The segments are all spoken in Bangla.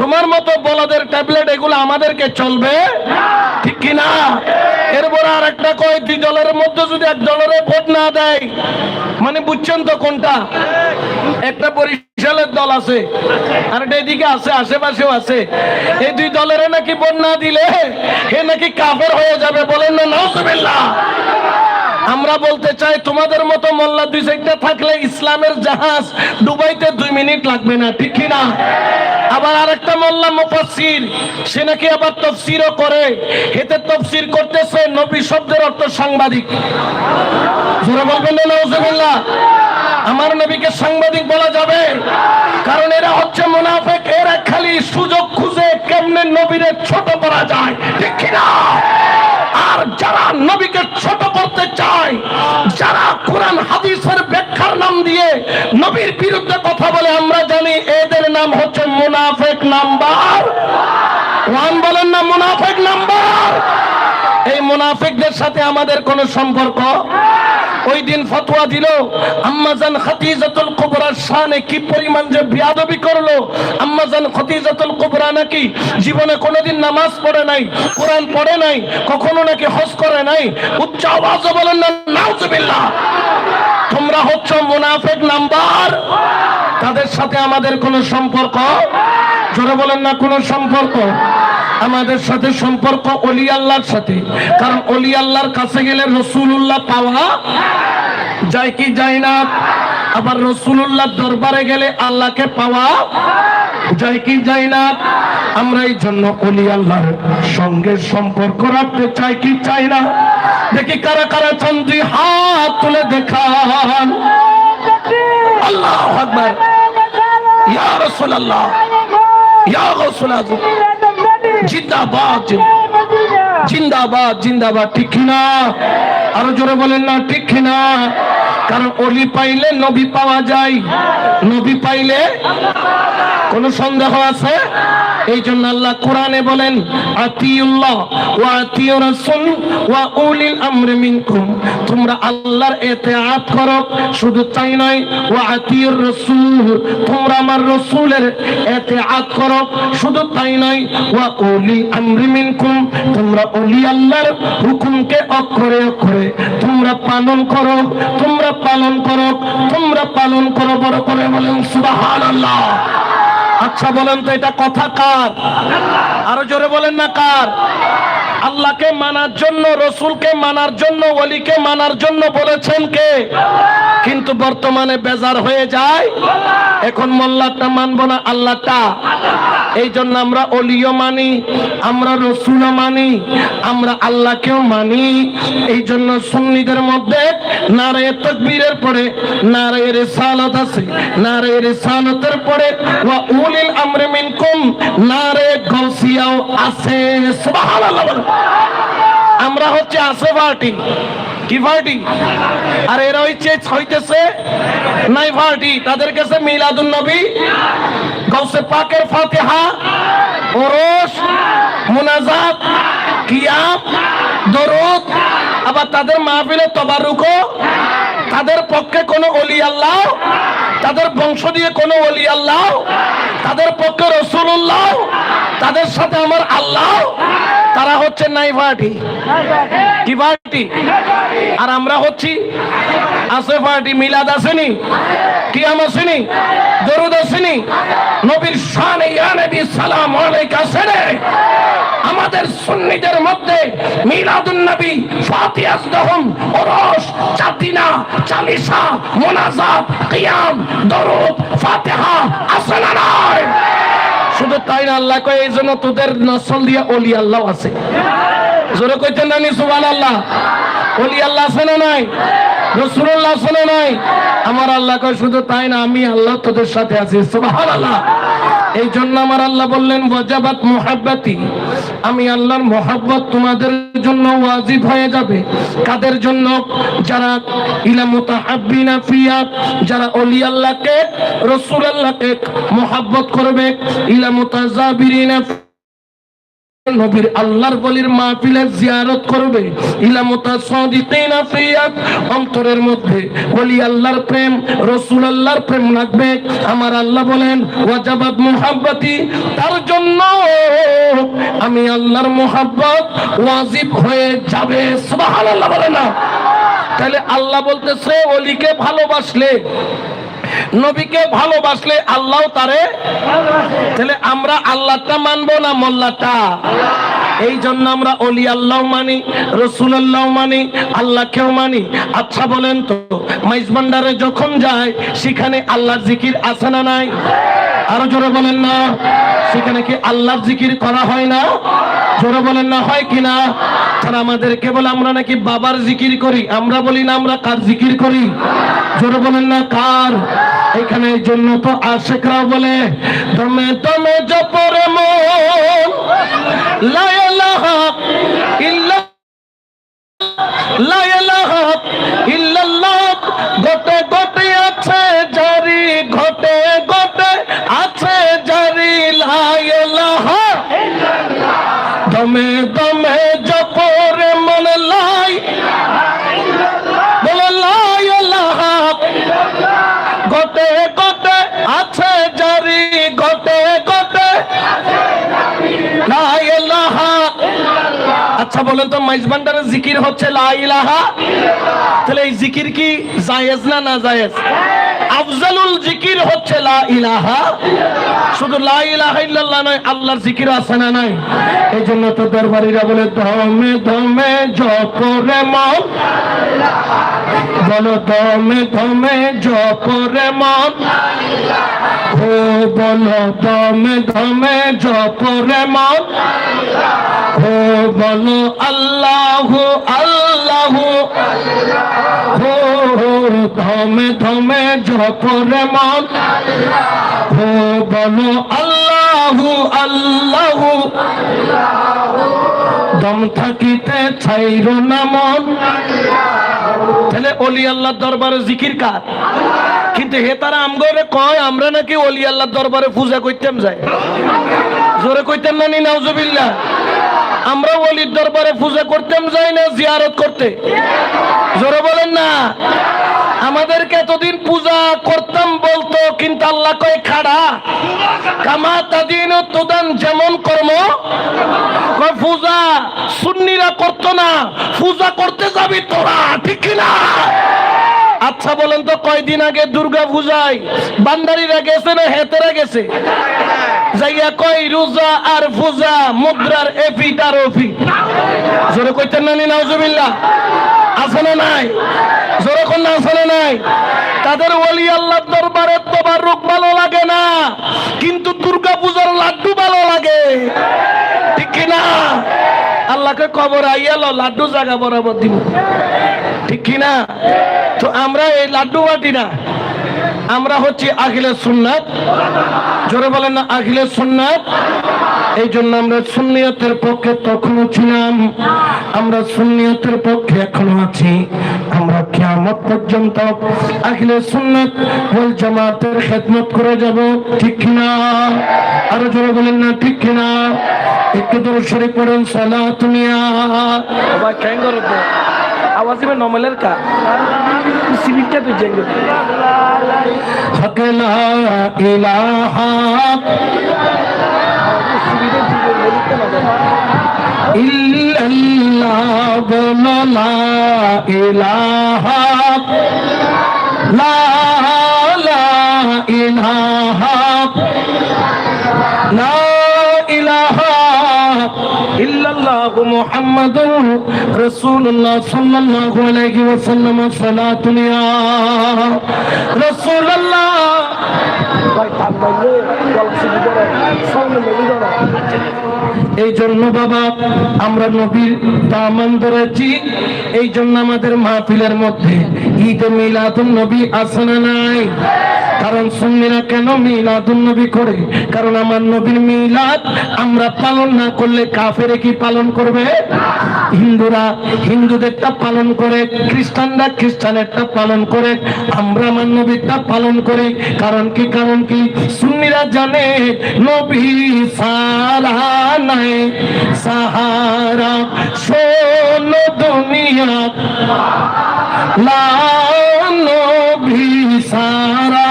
তোমার মতো বলাদের ট্যাবলেট এগুলো আমাদেরকে চলবে? ঠিক কি না এরপর আর একটা কয়, দুই দলের মধ্যে যদি এক দলের ভোট না দেয় মানে বুঝছেন তো কোনটা? একটা বরিশালের দল আছে আর একটা এদিকে আছে, আশেপাশেও আছে। এই দুই দলের নাকি ভোট না দিলে হে নাকি কাফের হয়ে যাবে বলেন না, নাউজুবিল্লাহ। আমরা বলতে চাই, তোমাদের মতো মোল্লা দুই সাইডটা থাকলে ইসলামের জাহাজ ডুবাইতে দুই মিনিট লাগবে না, ঠিক না আবার আরেকটা মোল্লা মুফাসসির, সে নাকি আবার তফসিরও করে। হেতে তফসির করতেছে নবী শব্দের অর্থ সাংবাদিক। আমার নবীকে সাংবাদিক বলা যাবে, কারণ এরা হচ্ছে মুনাফেক, এরা খালি সুযোগ খুঁজে কেমনে নবীরে ছোট করা যায়, ঠিক না আর যারা নবীকে ছোট কোরআন, হাদিসের ব্যাখ্যার নাম দিয়ে নবীর বিরুদ্ধে কথা বলে আমরা জানি এদের নাম হচ্ছে মুনাফেক নাম্বার। ওয়ান বলেন না মুনাফেক নাম্বার। এই মুনাফিকদের সাথে আমাদের কোনো সম্পর্ক? ওই দিন ফতোয়া দিল আম্মাজান খাতিজাতুল কুবরার শানে কি পরিমাণ যে বিয়াদবি করল? আম্মাজান খাতিজাতুল কুবরা নাকি জীবনে কোনোদিন নামাজ পড়ে নাই, কোরআন পড়ে নাই, কখনো নাকি হজ করে নাই? উচ্চ আওয়াজে বলেন না, নাউজুবিল্লাহ। তোমরা হচ্ছ মুনাফেক নাম্বার। তাদের সাথে আমাদের কোনো সম্পর্ক? জোরে বলেন না, কোনো সম্পর্ক? আমাদের সাথে সম্পর্ক অলি আল্লাহর সাথে। কারণ অলি আল্লাহর কাছে গেলে রসুল্লাহ পাওয়া যায় কি যায় না? আবার রসুল্লাহ দরবারে গেলে আল্লাহকে পাওয়া যায় কি যায় না? আমরা এই জন্য অলি আল্লাহর সঙ্গে সম্পর্ক রাখতে চাই কি চাই না? দেখি কারা কারা চন্দ্রী হাত তুলে দেখান। আল্লাহ আকবার। ইয়া রাসূলুল্লাহ। ইয়া রাসূলুল্লাহ। জিন্দাবাদ। জিন্দাবাদ জিন্দাবাদ। ঠিক না আরও জোরে বলেন না, ঠিক না কারণ অলি পাইলে নবী পাওয়া যায়। নবী পাইলে কোন সন্দেহ আছে? এই জন্য আল্লাহ কোরআনে বলেন তোমরা আল্লাহর ইতিআত করো, শুধু তাই নয় আতিউর তোমরা আমার করো, শুধু তাই নয়, ওয়া উলিল আমরি তোমরা ওলি আল্লাহর হুকুমকে অক্ষরে অক্ষরে তোমরা পালন করো, তোমরা পালন করো, তোমরা পালন করো, বড় করে বলেন, সুবহানাল্লাহ। আচ্ছা বলেন তো, এটা কথা কার? আরও জোরে বলেন না কার? আল্লাহকে মানার জন্য, রসুলকে মানার জন্য, ওলিকে মানার জন্য বলেছেন কে? কিন্তু বর্তমানে বেজার হয়ে যায়। এখন মোল্লাটা মানবো না, আল্লাহটা। এই জন্য আমরা অলিও মানি, আমরা রসুলও মানি, আমরা আল্লাহকেও মানি। এই জন্য সুন্নিদের মধ্যে নারে তকবীরের পরে নারে রিসালাত আছে নারে রিসালাতের পরে ওয়া উলিল আমরি মিনকুম নারে গাউসিয়াও আছে, সুবহানাল্লাহ। আমরা হচ্ছে আছে পার্টি কি পার্টি আর এরা হচ্ছে হইতেছে নাই পার্টি তাদের কাছে মিলাদুন নবী গৌসে পাকের ফাতেহা, ওরস, মুনাজাত, কিয়াম, দরুদ। আবার তাদের মাহফিলে তবারুকো তাদের পক্ষে কোনো অলি আল্লাহ, তাদের বংশ দিয়ে কোনো অলি আল্লাহ, তাদের পক্ষে রসুল্লাহ তাদের সাথে আমার আল্লাহ নাই পার্টি? কি পার্টি? আর আমরা হচ্ছি, আছে পার্টি মিলাদ আসেনি আসেনি, দরুদ আসেনি, নবীর আসেনি আমাদের সুন্নিদের মধ্যে মিলাদুন নবী ফাতিহাস দহম ওরস চাতিনা চালিসা, মুনাজাত, কিয়াম, দরুদ আছে না। তাই না আল্লাহ কয়, এই জন্য তোদের নসল দিয়া অলি আল্লাহ আছে। জোরে কইতেন না সুবান আল্লাহ অলি আল্লাহ আছে না নাই? রসুল্লাহ আছে না নাই? আমার আল্লাহ কয়, শুধু তাই না, আমি আল্লাহ তোদের সাথে আছি সুবাহ আল্লাহ এই জন্য আমার আল্লাহ বললেন, ওয়াজাবাত মোহাব্বাতি। আমি আল্লাহর মোহাব্বত তোমাদের জন্য ওয়াজিব হয়ে যাবে। কাদের জন্য? যারা ইলা মুতাহাব্বিনা ফিয়া যারা ওলি আল্লাহকে, রসুল আল্লাহকে মোহাব্বত করবে, ইলা মুতাজাবিরিনা নবীর আল্লাহর বলির মাহফিলে জিয়ারত করবে। ইলা মুতাসাদিকিনা ফিয়া অন্তরের মধ্যে বলি আল্লাহর প্রেম, রাসূল আল্লাহর প্রেম লাগবে আমার আল্লাহ বলেন, ওয়াজাবাত মুহাব্বতি। তার জন্য আমি আল্লাহর মোহাব্বত ওয়াজিব হয়ে যাবে। সুবহানাল্লাহ বলে না। তাহলে আল্লাহ বলতেছে অলিকে ভালোবাসলে। নবীকে ভালোবাসলে আল্লাহ তারে? তাহলে আমরা আল্লাহটা মানবো না মোল্লাটা? এই জন্য আমরা অলি আল্লাহ মানি, রসুল আল্লাহ মানি, আল্লাহকেও মানি। আচ্ছা বলেন তো, মাইজ ভান্ডারে যখন যায়, সেখানে আল্লাহর জিকির আছে না নাই? আরও জোরে বলেন না। সেখানে কি আল্লাহর জিকির করা হয় না? জোরে বলেন না, হয় কিনা তারা আমাদেরকে বলে, আমরা নাকি বাবার জিকির করি। আমরা বলি, না, আমরা কার জিকির করি? জোরে বলেন না, কার? এখানে জন্য তো আশেখরাও বলে তমে তমে জপরে মন লা ইলাহা ইল্লা ইল্লাল্লাহ বলেন তো, মাইজ ভান্ডারের জিকির হচ্ছে লা ইলাহা তাহলে এই জিকির কি জায়েজ না না জায়েজ? আফজালুল জিকির হচ্ছে লা ইলাহা শুধু লা ইলাহা ইল্লাল্লাহ নয়, আল্লাহর জিকির আছে না নাই? এই জন্য তো দরবারিরা বলে, দমে দমে জপরে মন। বলো, দমে দমে জপরে মন। ও বলো, দমে দমে জপরে মন। ও বলো, আল্লাহ আল্লাহ। ও ধমে ধমে জপরে মন। ও বলো, আল্লাহ আল্লাহ। দম থাকিতে ছাইর না মন। তাহলে অলি আল্লাহর দরবারে জিকির কার? কিন্তু হে তারা আমগরে কয়, আমরা নাকি অলি আল্লাহর দরবারে পূজা করতাম যাই জোরে কইতাম না নি, নাউজুবিল্লাহ। আমরা অলির দরবারে পূজা করতাম যাই না, জিয়ারত করতে। জোরে বলেন না। আমাদেরকে এতদিন পূজা করতাম বলতো, কিন্তু আল্লাহ কয়, খাড়া। কামা তাদিন তোদান, যেমন কর্ম পূজা সুন্নিরা করতো না, পূজা করতে যাবি তোরা, ঠিক কিনা? আচ্ছা বলেন তো, কয়দিন আগে দুর্গা পূজায় বান্দারিরা গেছে না হেতেরা গেছে? যাইয়া কই রোজা আর পূজা, মুদ্রার এফিট আর ওফি জোরে কইতেন না নি, নাউজুবিল্লাহ? আছে না নাই? জোরে কোন আছে না নাই? তাদের ওলি আল্লাহ দরবারে তোমার রূপ ভালো লাগে না, কিন্তু দুর্গা পূজার লাড্ডু ভালো লাগে। ঠিক কি না? আল্লাহকে কবর আইয়ালো লাড্ডু জায়গা বরাবর দিব। ঠিক কি না? তো আমরা এই লাড্ডু বাটি না। আমরা হচ্ছি আখিলে সুন্নাত। জোরে বলেন না, আখিলে সুন্নাত। এই জন্য আমরা সুন্নিয়তের পক্ষে তখনও ছিলাম। আমরা সুন্নিয়তের পক্ষে এখনও আছি। আমরা কিয়ামত পর্যন্ত আখিলে সুন্নাত ওয়াল জামাতের খেদমত করে যাব, ঠিক কিনা আরও জোরে বলেন না, ঠিক কিনা একটু দূর সরে পড়েন কেন করবে আওয়াজ দিবে নমলের কা। সিভিকটা তুই জেঙ্গে হক লা ইলাহা। ইল্লাল্লাহ বলো লা ইলাহা। লা লা ইলাহা। লা ইলাহা ইল্লাল্লাহু মুহাম্মাদুর রাসূলুল্লাহ সাল্লাল্লাহু আলাইহি ওয়াসাল্লাম সালাতুন ইয়া রাসূলুল্লাহ এই জন্য বাবা, আমরা নবীর দামান ধরেছি। এই জন্য আমাদের মাহফিলের মধ্যে ঈদে মিলাদুন নবী আসনা নাই? কারণ সুন্নিরা কেন মিলাদুন নবী করে? কারণ আমার নবীর মিলাদ আমরা পালন না করলে কাফেরে কি পালন করবে? হিন্দুরা হিন্দুদেরটা পালন করে, খ্রিস্টানরা খ্রিস্টানেরটা পালন করে, আমরা আমার নবীরটা পালন করি। কারণ কি কারণ কি? সুন্নিরা জানে নবী সারা নাই সাহারা শোনো দুনিয়া। লানো ভিসারা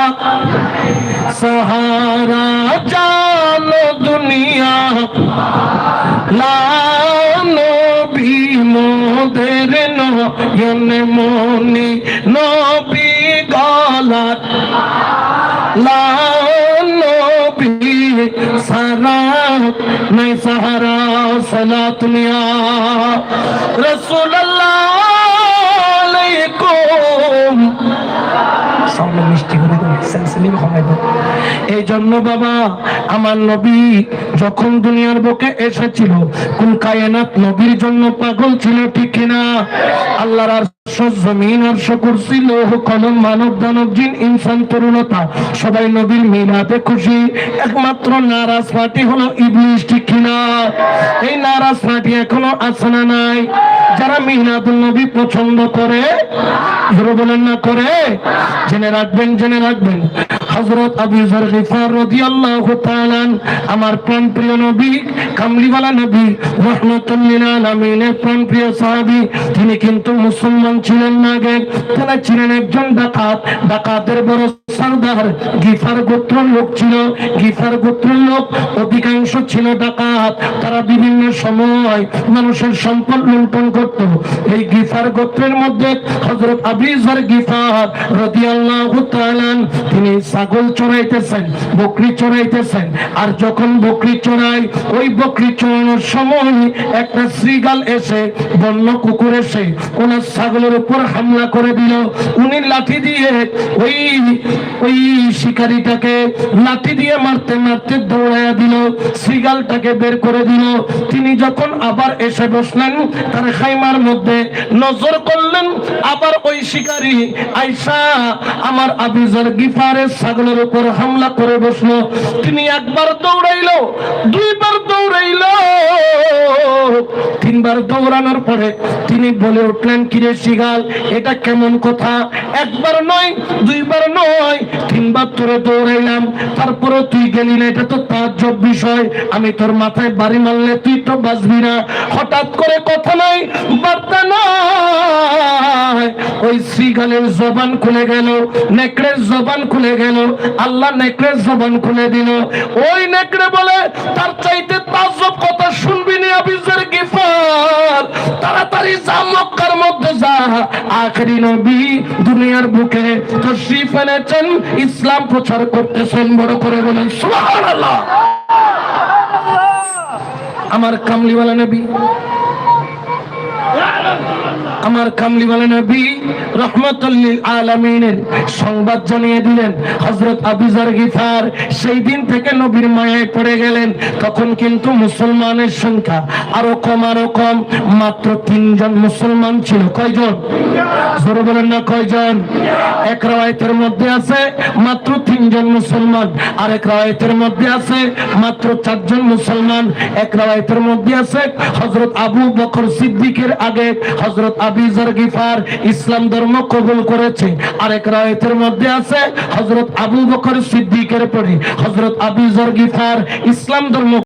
সাহারা জানো দুনিয়া। লানো ভীমদের নয়ন মনি নবী গলার। লা সাহারা সালাত মিয়া রাসূলুল্লাহ আলাইকুম। সামনে মিষ্টি করে দেন সেন্সিটিভ এই জন্য বাবা, আমার নবী যখন দুনিয়ার বুকে এসেছিল কোন কায়নাত নবীর জন্য পাগল ছিল, ঠিক কিনা? আল্লাহর একমাত্র নারাজ হলো ইবলিশ ঠিক কিনা? এই নারাজ এখনও আছে না নাই? যারা নবী পছন্দ করে না করে, জেনে রাখবেন জেনে রাখবেন। হযরত আবু গিফার রাদিয়াল্লাহু তাআলা আমার প্রাণ প্রিয় নবী, কামলিওয়ালা নবী আলামিনের প্রাণ প্রিয় সাহাবী, তিনি কিন্তু মুসলমান ছিলেন না তারা ছিলেন একজন ডাকাত। ডাকাতের বড় সর্দার, গিফার লোক ছিল। গিফার লোক অধিকাংশ ছিল ডাকাত। তারা বিভিন্ন সময় মানুষের সম্পদ লুণ্ঠন করত। এই গিফার গোত্রের মধ্যে হযরত আবিজার গিফার রাদিয়াল্লাহু তাআলা তিনি ছাগল চড়াইতেছেন, বকরি চড়াইতেছেন। আর যখন বকরি চড়ায়, ওই বকরি চড়ানোর সময় একটা শ্রীগাল এসে, বন্য কুকুর এসে ওনার ছাগলের উপর হামলা করে দিল। উনি লাঠি দিয়ে ওই ওই শিকারিটাকে লাঠি দিয়ে মারতে মারতে দৌড়াইয়া দিল, শ্রীগালটাকে বের করে দিল। তিনি যখন আবার এসে বসলেন, তার খাইমার মধ্যে নজর করলেন, আবার ওই শিকারী আইসা আমার আবিজার গিফারের ছাগলের উপর হামলা করে বসল। তিনি একবার দৌড়াইলো, দুইবার দৌড়াইলো। তিনবার দৌড়ানোর পরে তিনি বলে উঠলেন, কিরে শিগাল, এটা কেমন কথা? একবার নয়, দুইবার নয়, তিনবার তোরে দৌড়াইলাম। তারপরে তুই গেলি না, এটা তো তাজ্জব বিষয়। আমি তোর মাথায় বাড়ি মারলে তুই তো বাঁচবি না। হঠাৎ করে কথা নাই, বার্তা নাই। ওই শ্রীগালের জবান খুলে গেল, নেকড়ের জবান খুলে গেল, আল্লাহ নেকড়ের জবান খুলে দিল। ওই নেকড়ে বলে, তার চাইতে তাজব কথা শুনবি না আবিজের গিফার। তাড়াতাড়ি যা, মক্কার মধ্যে যা। আখরি নবী দুনিয়ার বুকে তশরিফ এনেছেন, ইসলাম প্রচার করতেছেন, বড় করে বলেন, সুবহানাল্লাহ! আমার কামলিওয়ালা নবী। আমার কামলিওয়ালা নবী রহমতুল্লিল আলামিনের সংবাদ জানিয়ে দিলেন, হযরত আবিজার গিফার সেই দিন থেকে নবীর মায়ায় পড়ে গেলেন। তখন কিন্তু মুসলমানের সংখ্যা আরও কম আরও কম। মাত্র তিনজন মুসলমান ছিল। কয়জন? জোরে বলেন না, কয়জন? এক রায়তের মধ্যে আছে মাত্র তিনজন মুসলমান আর এক রায়তের মধ্যে আছে মাত্র চারজন মুসলমান, এক রায়তের মধ্যে আছে হজরত আবু বকর সিদ্দিকের আগে, হযরত আবিজার গিফার ইসলাম ধর্ম কবুল করেছে। আরেক রায়তের মধ্যে আছে হজরত আবু বকর সিদ্দিকের পরে। হজরত আবিজার গিফার ইসলাম ধর্ম